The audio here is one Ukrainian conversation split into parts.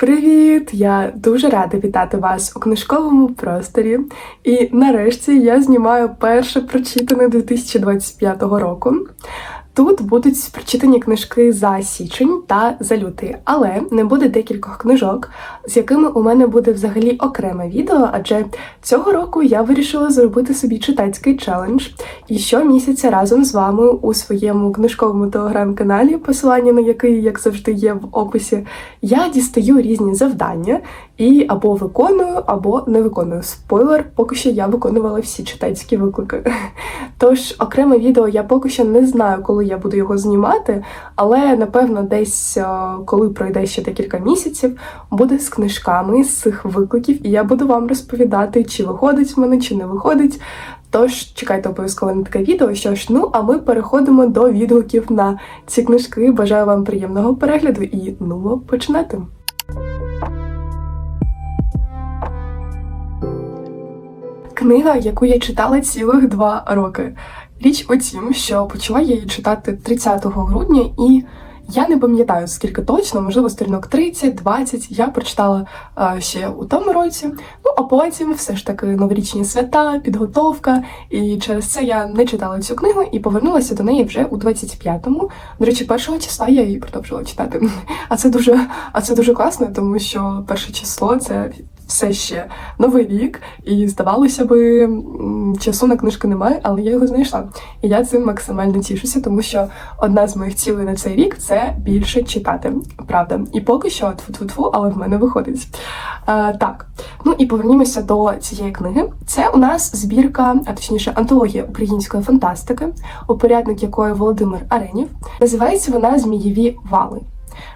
Привіт! Я дуже рада вітати вас у книжковому просторі. І нарешті я знімаю перше прочитане 2025 року. Тут будуть прочитані книжки за січень та за лютий, але не буде декількох книжок, з якими у мене буде взагалі окреме відео, адже цього року я вирішила зробити собі читацький челендж. І щомісяця разом з вами у своєму книжковому телеграм-каналі, посилання на який, як завжди, є в описі, я дістаю різні завдання і або виконую, або не виконую. Спойлер, поки що я виконувала всі читацькі виклики. Тож окреме відео я поки що не знаю, коли я буду його знімати, але напевно, десь е, коли пройде ще декілька місяців, буде з книжками з цих викликів, і я буду вам розповідати, чи виходить в мене, чи не виходить. Тож чекайте обов'язково на таке відео. Що ж, ну а ми переходимо до відгуків на ці книжки. Бажаю вам приємного перегляду і ну починати. Книга, яку я читала цілих два роки. Річ у тім, що почала я її читати 30 грудня, і я не пам'ятаю скільки точно, можливо, сторінок 30-20 я прочитала а, ще у тому році. Ну а потім все ж таки новорічні свята, підготовка. І через це я не читала цю книгу і повернулася до неї вже у 25-му. До речі, першого числа я її продовжила читати. А це дуже, а це дуже класно, тому що перше число це все ще новий рік, і здавалося би, часу на книжку немає, але я його знайшла. І я цим максимально тішуся, тому що одна з моїх цілей на цей рік це більше читати. Правда, і поки що тфу-тфу-тфу, але в мене виходить. А, Так, ну і повернімося до цієї книги. Це у нас збірка, а точніше, антологія української фантастики, упорядник якої Володимир Аренів. Називається вона Змієві вали.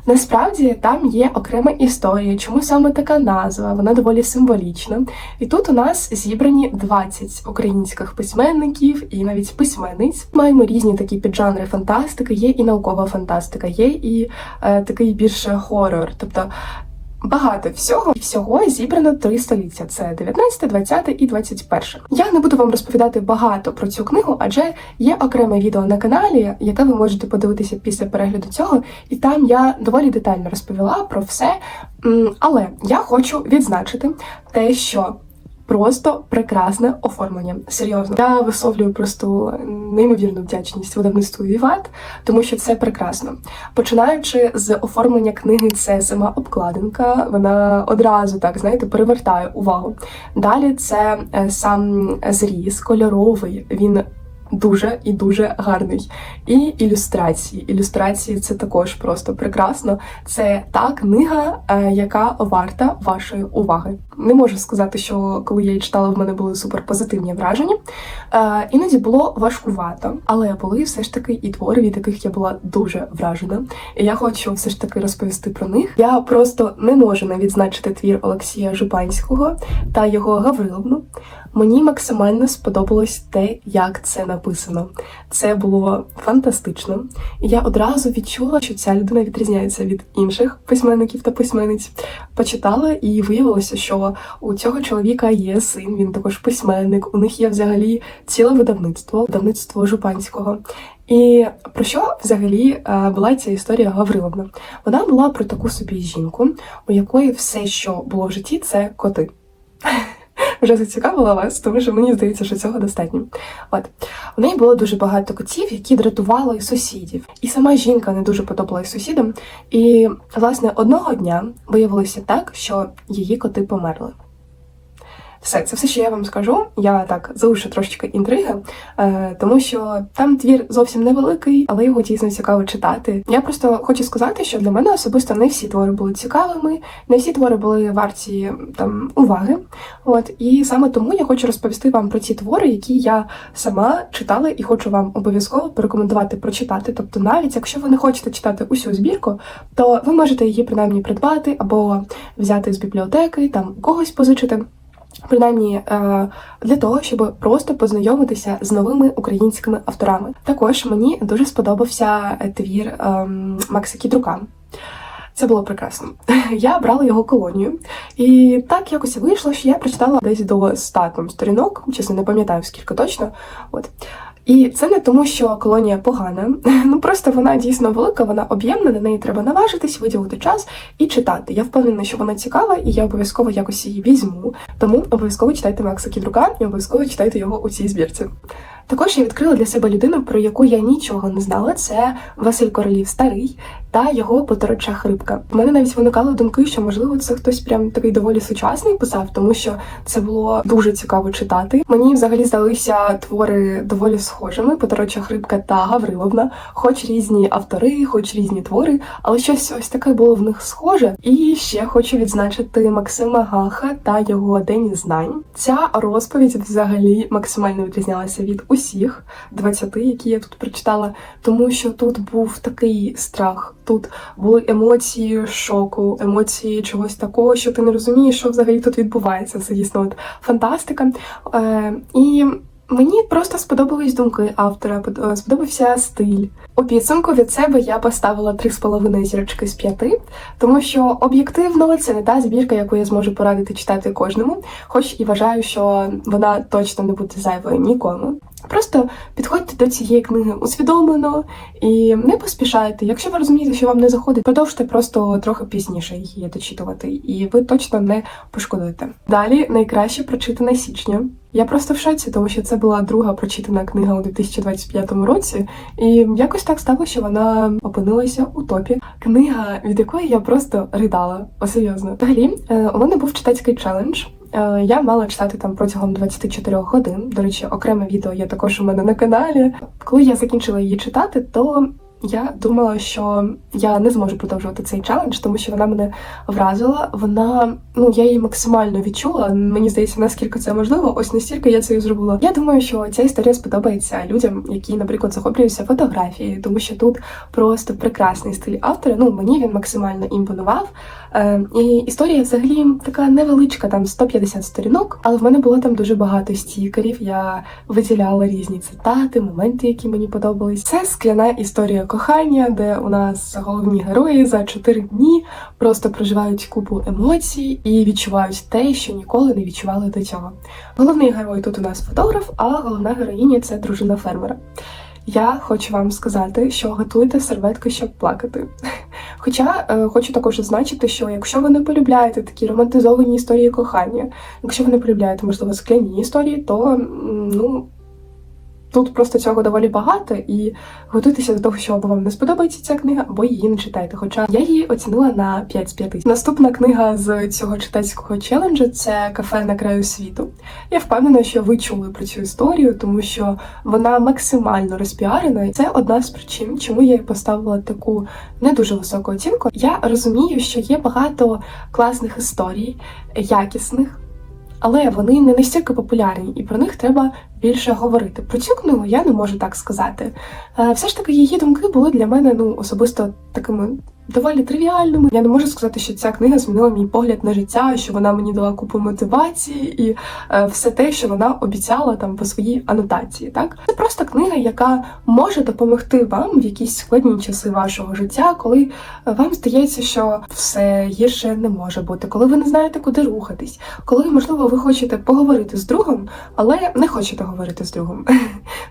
Насправді там є окрема історія, чому саме така назва, вона доволі символічна. І тут у нас зібрані 20 українських письменників і навіть письменниць. Маємо різні такі піджанри фантастики, є і наукова фантастика, є і е, такий більше хорор. Тобто Багато всього всього зібрано три століття: це 19, 20 і 21. Я не буду вам розповідати багато про цю книгу, адже є окреме відео на каналі, яке ви можете подивитися після перегляду цього, і там я доволі детально розповіла про все. Але я хочу відзначити те, що Просто прекрасне оформлення. Серйозно, я висловлюю просто неймовірну вдячність видавництву Віват, тому що це прекрасно. Починаючи з оформлення книги, це сама обкладинка. Вона одразу так знаєте перевертає увагу. Далі це е, сам зріз кольоровий. Він дуже і дуже гарний. І ілюстрації. Ілюстрації це також просто прекрасно. Це та книга, е, яка варта вашої уваги. Не можу сказати, що коли я її читала, в мене були суперпозитивні враження. Е, іноді було важкувато, але були все ж таки і твори, від яких я була дуже вражена. І я хочу все ж таки розповісти про них. Я просто не можу не відзначити твір Олексія Жупанського та його Гавриловну. Мені максимально сподобалось те, як це написано. Це було фантастично, і я одразу відчула, що ця людина відрізняється від інших письменників та письменниць. Почитала і виявилося, що у цього чоловіка є син, він також письменник. У них є взагалі ціле видавництво, видавництво Жупанського. І про що взагалі е, була ця історія Гавриловна? Вона була про таку собі жінку, у якої все, що було в житті, це коти вже зацікавила вас, тому що мені здається, що цього достатньо. От у неї було дуже багато котів, які дратували сусідів. І сама жінка не дуже подобалась сусідам. І, власне, одного дня виявилося так, що її коти померли. Все, це все, що я вам скажу. Я так залишу трошечки інтриги, е, тому що там твір зовсім невеликий, але його дійсно цікаво читати. Я просто хочу сказати, що для мене особисто не всі твори були цікавими, не всі твори були варті там уваги. От і саме тому я хочу розповісти вам про ті твори, які я сама читала, і хочу вам обов'язково порекомендувати прочитати. Тобто, навіть якщо ви не хочете читати усю збірку, то ви можете її принаймні придбати або взяти з бібліотеки, там когось позичити. Принаймні е, для того, щоб просто познайомитися з новими українськими авторами. Також мені дуже сподобався твір ем, Макса Кідрука. Це було прекрасно. Я брала його колонію, і так якось вийшло, що я прочитала десь до 100 сторінок, чесно, не пам'ятаю скільки точно. От І це не тому, що колонія погана. Ну просто вона дійсно велика, вона об'ємна, на неї треба наважитись, виділити час і читати. Я впевнена, що вона цікава, і я обов'язково якось її візьму. Тому обов'язково читайте Макса Кідрука і обов'язково читайте його у цій збірці. Також я відкрила для себе людину, про яку я нічого не знала. Це Василь Королів Старий та його потороча хрипка. У мене навіть виникали думки, що можливо це хтось прям такий доволі сучасний писав, тому що це було дуже цікаво читати. Мені взагалі здалися твори доволі схожими. Потороча хрипка та Гавриловна, хоч різні автори, хоч різні твори, але щось ось таке було в них схоже. І ще хочу відзначити Максима Гаха та його День знань. Ця розповідь взагалі максимально відрізнялася від усіх 20, які я тут прочитала, тому що тут був такий страх. Тут були емоції шоку, емоції чогось такого, що ти не розумієш, що взагалі тут відбувається. Це дійсно от фантастика. Е, і мені просто сподобались думки автора, е, сподобався стиль. У підсумку від себе я поставила 3,5 зірочки з 5, тому що об'єктивно це не та збірка, яку я зможу порадити читати кожному, хоч і вважаю, що вона точно не буде зайвою нікому. Просто підходьте до цієї книги усвідомлено і не поспішайте. Якщо ви розумієте, що вам не заходить, продовжте просто трохи пізніше її дочитувати, і ви точно не пошкодуєте. Далі найкраще прочитане січня. Я просто в шоці, тому що це була друга прочитана книга у 2025 році, і якось так стало, що вона опинилася у топі. Книга, від якої я просто ридала, о, серйозно. Взагалі, е, у мене був читацький челендж. Е, Я мала читати там протягом 24 годин. До речі, окреме відео є також у мене на каналі. Коли я закінчила її читати, то я думала, що я не зможу продовжувати цей челендж, тому що вона мене вразила. Вона, ну я її максимально відчула. Мені здається, наскільки це можливо, ось настільки я це і зробила. Я думаю, що ця історія сподобається людям, які, наприклад, захоплюються фотографією, тому що тут просто прекрасний стиль автора. Ну мені він максимально імпонував. Е, і історія взагалі така невеличка, там 150 сторінок, але в мене було там дуже багато стікерів. Я виділяла різні цитати, моменти, які мені подобались. Це скляна історія кохання, де у нас головні герої за 4 дні просто проживають купу емоцій і відчувають те, що ніколи не відчували до цього. Головний герой тут у нас фотограф, а головна героїня це дружина фермера. Я хочу вам сказати, що готуйте серветки, щоб плакати. Хоча е, хочу також зазначити, що якщо ви не полюбляєте такі романтизовані історії кохання, якщо ви не полюбляєте, можливо, скляні історії, то ну. Тут просто цього доволі багато, і готуйтеся до того, що або вам не сподобається ця книга, або її не читайте. Хоча я її оцінила на 5 з 5. Наступна книга з цього читацького челенджу це кафе на краю світу. Я впевнена, що ви чули про цю історію, тому що вона максимально розпіарена. Це одна з причин, чому я поставила таку не дуже високу оцінку. Я розумію, що є багато класних історій, якісних. Але вони не настільки популярні, і про них треба більше говорити. Про цю книгу я не можу так сказати. Е, Все ж таки, її думки були для мене ну особисто такими доволі тривіальними. Я не можу сказати, що ця книга змінила мій погляд на життя, що вона мені дала купу мотивації і е, все те, що вона обіцяла там по своїй анотації. Так це просто книга, яка може допомогти вам в якісь складні часи вашого життя, коли е, вам здається, що все гірше не може бути, коли ви не знаєте, куди рухатись, коли можливо ви хочете поговорити з другом, але не хочете говорити з другом.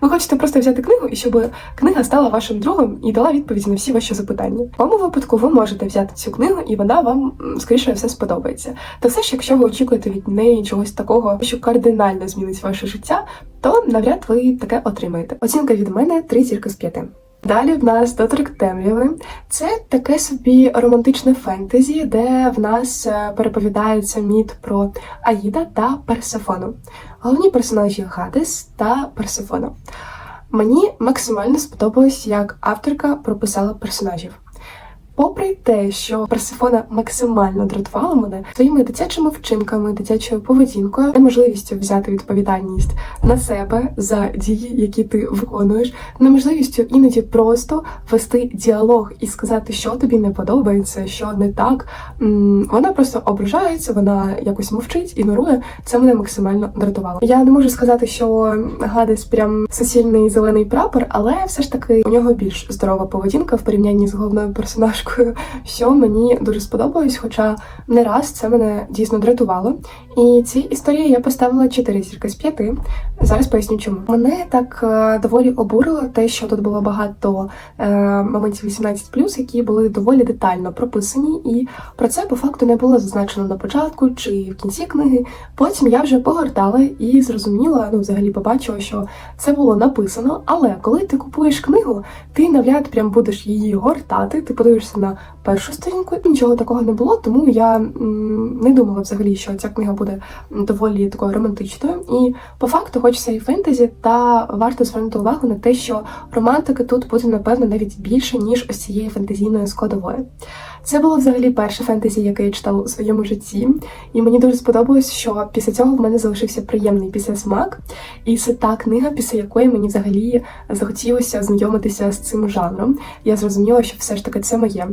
Ви хочете просто взяти книгу і щоб книга стала вашим другом і дала відповіді на всі ваші запитання. В випадку ви можете взяти цю книгу, і вона вам скоріше все сподобається. Та все ж, якщо ви очікуєте від неї чогось такого, що кардинально змінить ваше життя, то навряд ви таке отримаєте. Оцінка від мене 3 зірки з 5. Далі в нас доторк темряви. Це таке собі романтичне фентезі, де в нас е, переповідається міт про Аїда та Персефону. Головні персонажі Гадес та Персефона. Мені максимально сподобалось, як авторка прописала персонажів. Попри те, що Персифона максимально дратувала мене своїми дитячими вчинками, дитячою поведінкою, неможливістю взяти відповідальність на себе за дії, які ти виконуєш, неможливістю іноді просто вести діалог і сказати, що тобі не подобається, що не так. Вона просто ображається, вона якось мовчить, ігнорує. Це мене максимально дратувало. Я не можу сказати, що Гадес прям суцільний зелений прапор, але все ж таки у нього більш здорова поведінка в порівнянні з головною персонажкою. Книжкою, що мені дуже сподобалось, хоча не раз це мене дійсно дратувало. І цій історії я поставила 4 зірки з 5. Зараз поясню чому. Мене так е, доволі обурило те, що тут було багато е, моментів 18+, які були доволі детально прописані, і про це по факту не було зазначено на початку чи в кінці книги. Потім я вже погортала і зрозуміла, ну взагалі побачила, що це було написано. Але коли ти купуєш книгу, ти навряд прям будеш її гортати. Ти подивишся на першу сторінку, нічого такого не було, тому я не думала взагалі, що ця книга буде доволі такою романтичною. І по факту, хоч це і фентезі, та варто звернути увагу на те, що романтики тут буде напевно навіть більше ніж ось цієї фентезійної складової. Це було взагалі перше фентезі, яке я читала у своєму житті, і мені дуже сподобалось, що після цього в мене залишився приємний післясмак, і це та книга, після якої мені взагалі захотілося знайомитися з цим жанром. Я зрозуміла, що все ж таки це моє.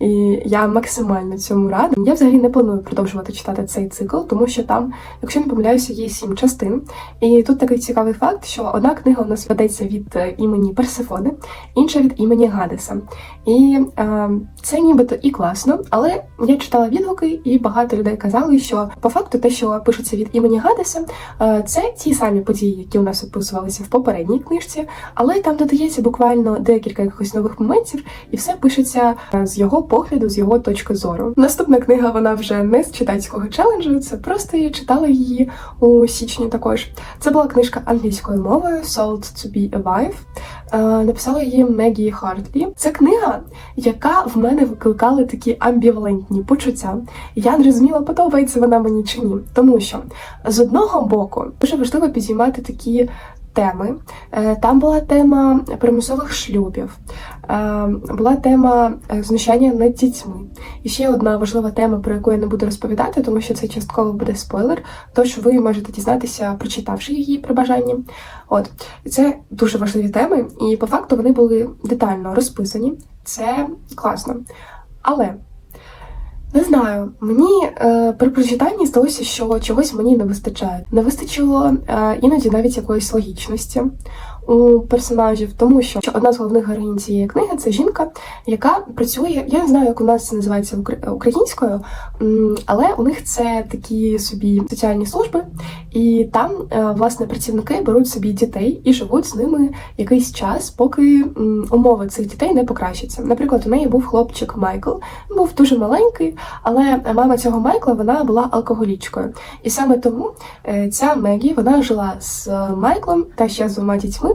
І я максимально цьому рада. Я взагалі не планую продовжувати читати цей цикл, тому що там, якщо не помиляюся, є сім частин. І тут такий цікавий факт, що одна книга у нас ведеться від е, імені Персифони, інша від імені Гадеса. І е, це нібито і класно, але я читала відгуки, і багато людей казали, що по факту те, що пишеться від імені Гадеса, е, це ті самі події, які у нас описувалися в попередній книжці, але там додається буквально декілька якихось нових моментів, і все пишеться е, з його погляду, з його точки зору. Наступна книга вона вже не з читацького челенджу, це просто я читала її у січні. Також це була книжка англійською мовою «Sold to be alive». Е, Написала її Мегі Хартлі. Це книга, яка в мене викликала такі амбівалентні почуття. Я не розуміла, подобається вона мені чи ні. Тому що з одного боку дуже важливо підіймати такі теми. Е, Там була тема примусових шлюбів, була тема е, знущання над дітьми. І ще одна важлива тема, про яку я не буду розповідати, тому що це частково буде спойлер. Тож ви можете дізнатися, прочитавши її при бажанні. От це дуже важливі теми, і по факту вони були детально розписані. Це класно. Але не знаю, мені е, при прочитанні здалося, що чогось мені не вистачає. Не вистачило е, іноді навіть якоїсь логічності у персонажів, тому що одна з головних героїнь цієї книги це жінка, яка працює. Я не знаю, як у нас це називається українською, але у них це такі собі соціальні служби, і там е, власне працівники беруть собі дітей і живуть з ними якийсь час, поки умови цих дітей не покращаться. Наприклад, у неї був хлопчик Майкл, був дуже маленький, але мама цього Майкла вона була алкоголічкою. І саме тому е, ця Мегі вона жила з е, Майклом та ще з двома дітьми.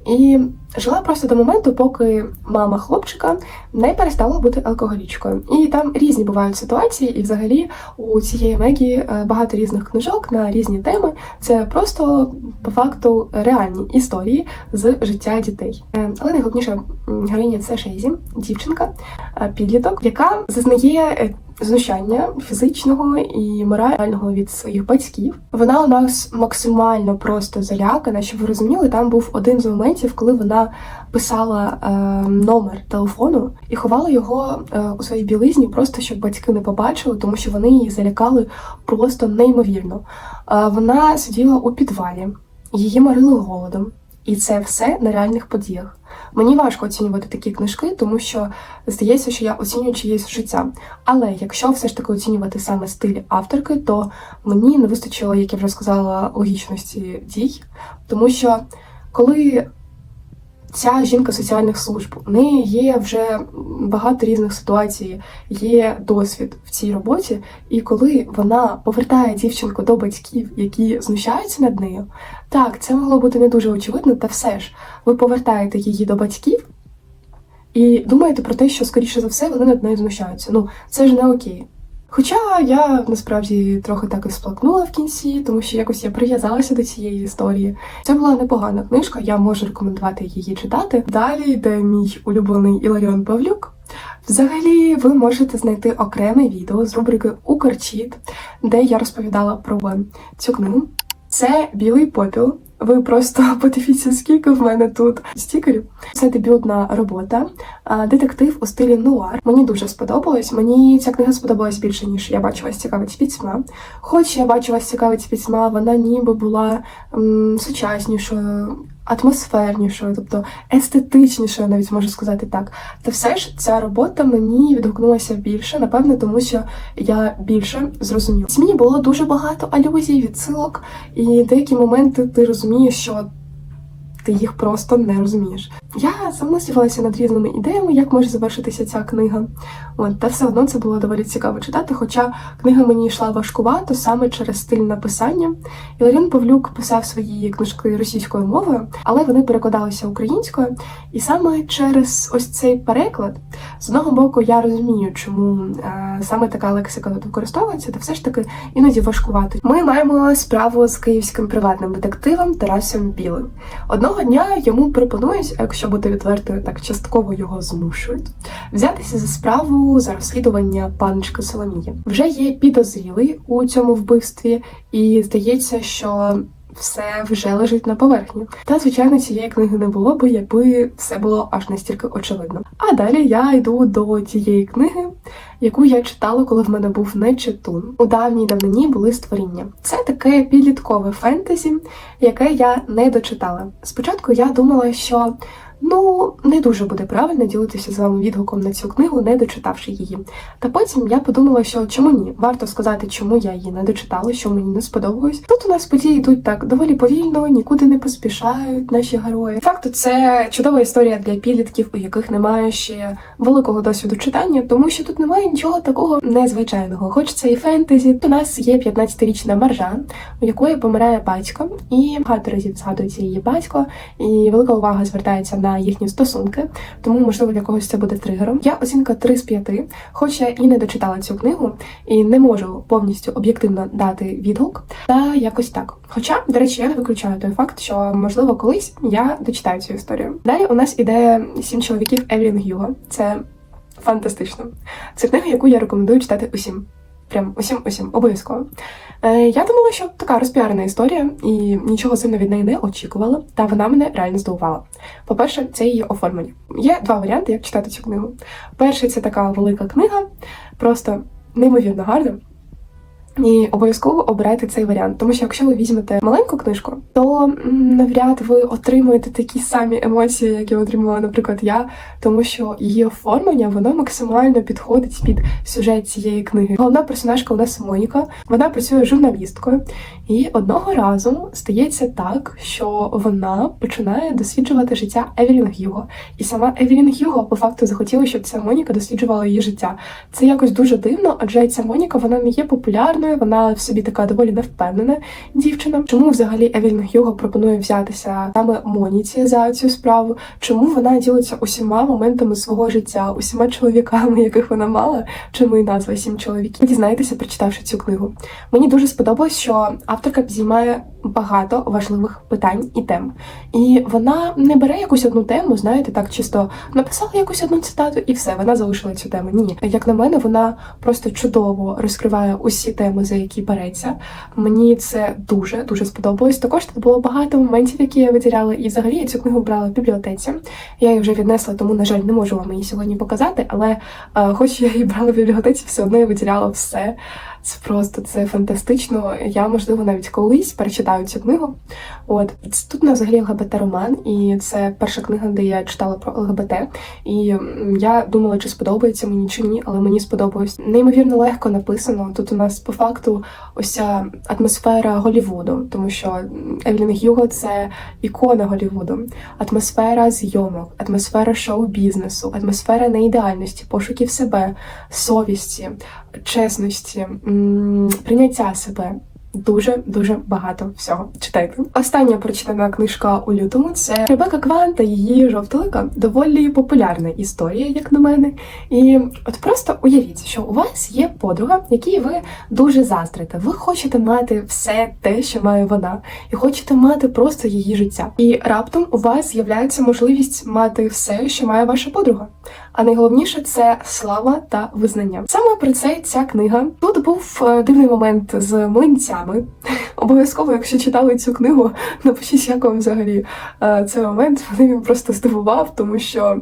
І жила просто до моменту, поки мама хлопчика не перестала бути алкоголічкою. І там різні бувають ситуації, і взагалі у цієї Мегі е, багато різних книжок на різні теми. Це просто по факту реальні історії з життя дітей. Е, Але найголовніша м, героїня це Шейзі, дівчинка, е, підліток, яка зазнає знущання фізичного і морального від своїх батьків. Вона у нас максимально просто залякана. Щоб ви розуміли, там був один з моментів, коли вона писала е, номер телефону і ховала його е, у своїй білизні, просто щоб батьки не побачили, тому що вони її залякали просто неймовірно. Е, вона сиділа у підвалі, її морили голодом. І це все на реальних подіях. Мені важко оцінювати такі книжки, тому що здається, що я оцінюю чиєсь життя. Але якщо все ж таки оцінювати саме стиль авторки, то мені не вистачило, як я вже сказала, логічності дій, тому що коли ця жінка соціальних служб, у неї є вже багато різних ситуацій, є досвід в цій роботі, і коли вона повертає дівчинку до батьків, які знущаються над нею, так, це могло бути не дуже очевидно, та все ж ви повертаєте її до батьків. І думаєте про те, що, скоріше за все, вони над нею знущаються. Ну, це ж не окей. Хоча я насправді трохи так і сплакнула в кінці, тому що якось я прив'язалася до цієї історії. Це була непогана книжка, я можу рекомендувати її читати. Далі йде мій улюблений Іларіон Павлюк. Взагалі, ви можете знайти окреме відео з рубрики Укрчіт, де я розповідала про цю книгу. Це білий попіл. Ви просто подивіться, скільки в мене тут стікерів. Це дебютна робота, детектив у стилі нуар. Мені дуже сподобалось. Мені ця книга сподобалась більше, ніж я бачила цікавить пітьма. Хоч я бачила цікавить пітьма, вона ніби була м, сучаснішою. Атмосфернішою, тобто естетичнішою, навіть можу сказати так. Та все ж ця робота мені відгукнулася більше, напевне, тому що я більше зрозуміла. В змі було дуже багато алюзій, відсилок, і деякі моменти ти розумієш, що ти їх просто не розумієш. Я замислювалася над різними ідеями, як може завершитися ця книга. От, та все одно це було доволі цікаво читати. Хоча книга мені йшла важкувато саме через стиль написання. Іларіон Павлюк писав свої книжки російською мовою, але вони перекладалися українською. І саме через ось цей переклад, з одного боку, я розумію, чому е, саме така лексика тут використовується, та все ж таки іноді важкувато. Ми маємо справу з київським приватним детективом Тарасом Білим. Одного дня йому пропонують, якщо бути відвертою, так частково його змушують, взятися за справу за розслідування паночки Соломії. Вже є підозрілий у цьому вбивстві, і здається, що. Все вже лежить на поверхні. Та, звичайно, цієї книги не було б, якби все було аж настільки очевидно. А далі я йду до тієї книги, яку я читала, коли в мене був нечитун. У давній давнині були створіння. Це таке підліткове фентезі, яке я не дочитала. Спочатку я думала, що ну не дуже буде правильно ділитися з вами відгуком на цю книгу, не дочитавши її. Та потім я подумала, що чому ні? Варто сказати, чому я її не дочитала, що мені не сподобалось. Тут у нас події йдуть так доволі повільно, нікуди не поспішають наші герої. Факту, це чудова історія для підлітків, у яких немає ще великого досвіду читання, тому що тут немає нічого такого незвичайного. Хоч це і фентезі, то у нас є 15-річна маржа, у якої помирає батько, і багато разів згадується її батько, і велика увага звертається на їхні стосунки, тому можливо для когось це буде тригером. Я оцінка 3 з 5, хоча і не дочитала цю книгу, і не можу повністю об'єктивно дати відгук, та якось так. Хоча, до речі, я не виключаю той факт, що можливо колись я дочитаю цю історію. Далі у нас іде сім чоловіків Евелін Гюго. Це фантастично. Це книга, яку я рекомендую читати усім. Прям усім усім обов'язково. Е, я думала, що така розпіарена історія, і нічого сильно від неї не очікувала, та вона мене реально здивувала. По-перше, це її оформлення. Є два варіанти, як читати цю книгу. Перший це така велика книга, просто неймовірно гарна. І обов'язково обирайте цей варіант, тому що якщо ви візьмете маленьку книжку, то навряд ви отримуєте такі самі емоції, які отримала, наприклад, я, тому що її оформлення воно максимально підходить під сюжет цієї книги. Головна персонажка у нас Моніка, вона працює журналісткою, і одного разу стається так, що вона починає досліджувати життя Евелін Гюго. І сама Евелін Гюго по факту захотіла, щоб ця Моніка досліджувала її життя. Це якось дуже дивно, адже ця Моніка вона не є популярною, вона в собі така доволі невпевнена дівчина. Чому взагалі Евелін Гюго пропонує взятися саме Моніці за цю справу? Чому вона ділиться усіма моментами свого життя, усіма чоловіками, яких вона мала? Чому і назва сім чоловіків? Дізнаєтеся, прочитавши цю книгу. Мені дуже сподобалось, що авторка підіймає багато важливих питань і тем. І вона не бере якусь одну тему, знаєте, так чисто написала якусь одну цитату, і все, вона залишила цю тему. Ні, як на мене, вона просто чудово розкриває усі теми, за які береться. Мені це дуже дуже сподобалось. Також тут було багато моментів, які я виділяла, і взагалі я цю книгу брала в бібліотеці. Я її вже віднесла, тому на жаль, не можу вам її сьогодні показати. Але е, хоч я її брала в бібліотеці, все одно я виділяла все. Це просто це фантастично. Я, можливо, навіть колись перечитаю цю книгу. От тут у нас взагалі ЛГБТ-роман, і це перша книга, де я читала про ЛГБТ. І я думала, чи сподобається мені чи ні, але мені сподобалось. Неймовірно легко написано. Тут у нас по факту ось ця атмосфера Голівуду, тому що м, Евелін Гюго це ікона Голівуду, атмосфера зйомок, атмосфера шоу-бізнесу, атмосфера неідеальності, пошуків себе, совісті, чесності, прийняття себе. Дуже дуже багато всього читайте. Остання прочитана книжка у лютому це Ребека Кван та її жовтолика. Доволі популярна історія, як на мене. І от просто уявіть, що у вас є подруга, якій ви дуже заздрите. Ви хочете мати все те, що має вона, і хочете мати просто її життя. І раптом у вас з'являється можливість мати все, що має ваша подруга. А найголовніше це слава та визнання. Саме про це ця книга. Тут був е, дивний момент з млинцями. Обов'язково, якщо читали цю книгу, напишіть, як вам взагалі е, цей момент. Мене він просто здивував, тому що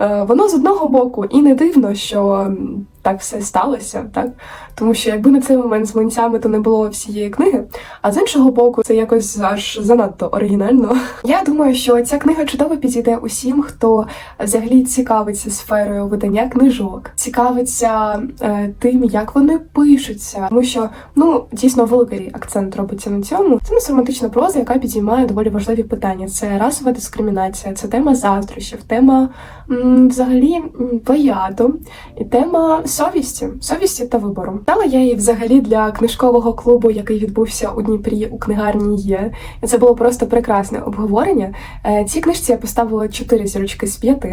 е, воно з одного боку і не дивно, що так все сталося, так тому що якби на цей момент з млинцями то не було всієї книги. А з іншого боку, це якось аж занадто оригінально. Я думаю, що ця книга чудово підійде усім, хто взагалі цікавиться сферою видання книжок, цікавиться е, тим, як вони пишуться, тому що ну дійсно великий акцент робиться на цьому. Це не романтична проза, яка підіймає доволі важливі питання. Це расова дискримінація, це тема заздрощів, тема м, взагалі плагіату і тема совісті, совісті та вибору. Дала я її взагалі для книжкового клубу, який відбувся у Дніпрі у книгарні є. І це було просто прекрасне обговорення. Е, Цій книжці я поставила 4 зірочки з 5,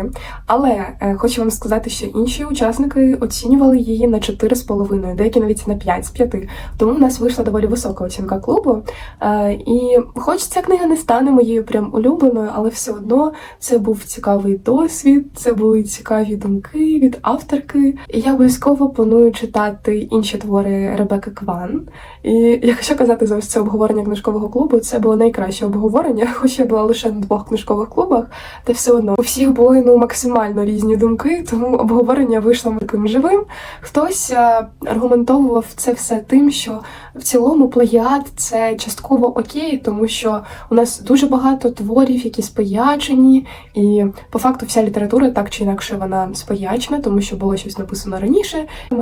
але е, хочу вам сказати, що інші учасники оцінювали її на 4,5, деякі навіть на 5 з 5. Тому в нас вийшла доволі висока оцінка клубу. Е, І хоч ця книга не стане моєю прям улюбленою, але все одно це був цікавий досвід, це були цікаві думки від авторки. І я обов'язково планую читати інші твори Ребекки Кван. І якщо казати за ось це обговорення книжкового клубу, це було найкраще обговорення, хоч я була лише на двох книжкових клубах, та все одно у всіх були ну максимально різні думки, тому обговорення вийшло таким живим. Хтось е, аргументовував це все тим, що в цілому плагіат це частково окей, тому що у нас дуже багато творів, які споячені, і по факту вся література так чи інакше вона споячена, тому що було щось написано раніше.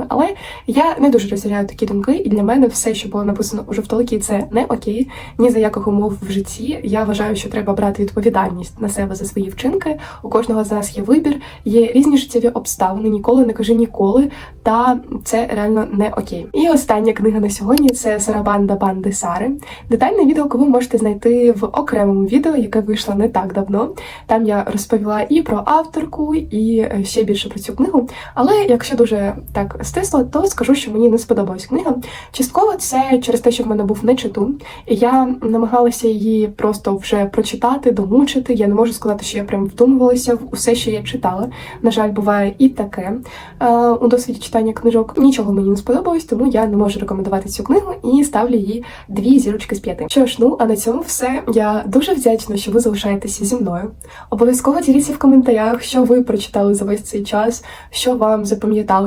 Але я не дуже розділяю такі думки, і для мене все, що було написано у жовтоликі, це не окей, ні за яких умов в житті. Я вважаю, що треба брати відповідальність на себе за свої вчинки. У кожного з нас є вибір, є різні життєві обставини. Ніколи не кажи ніколи, та це реально не окей. І остання книга на сьогодні це Сарабанда банди Сари. Детальний відгук ви можете знайти в окремому відео, яке вийшло не так давно. Там я розповіла і про авторку, і ще більше про цю книгу. Але якщо дуже так стисло, то скажу, що мені не сподобалась книга. Частково це через те, що в мене був нечиту, і я намагалася її просто вже прочитати, домучити. Я не можу сказати, що я прям вдумувалася в усе, що я читала. На жаль, буває і таке е, у досвіді читання книжок. Нічого мені не сподобалось, тому я не можу рекомендувати цю книгу і ставлю їй дві зірочки з п'яти. Що ж, ну а на цьому все. Я дуже вдячна, що ви залишаєтеся зі мною. Обов'язково діліться в коментарях, що ви прочитали за весь цей час, що вам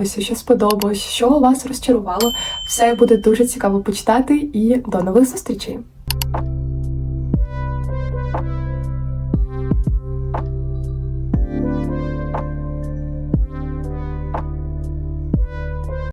запам'яталося, що сподобалось, що вас розчарувало. Все буде дуже цікаво почитати і до нових зустрічей.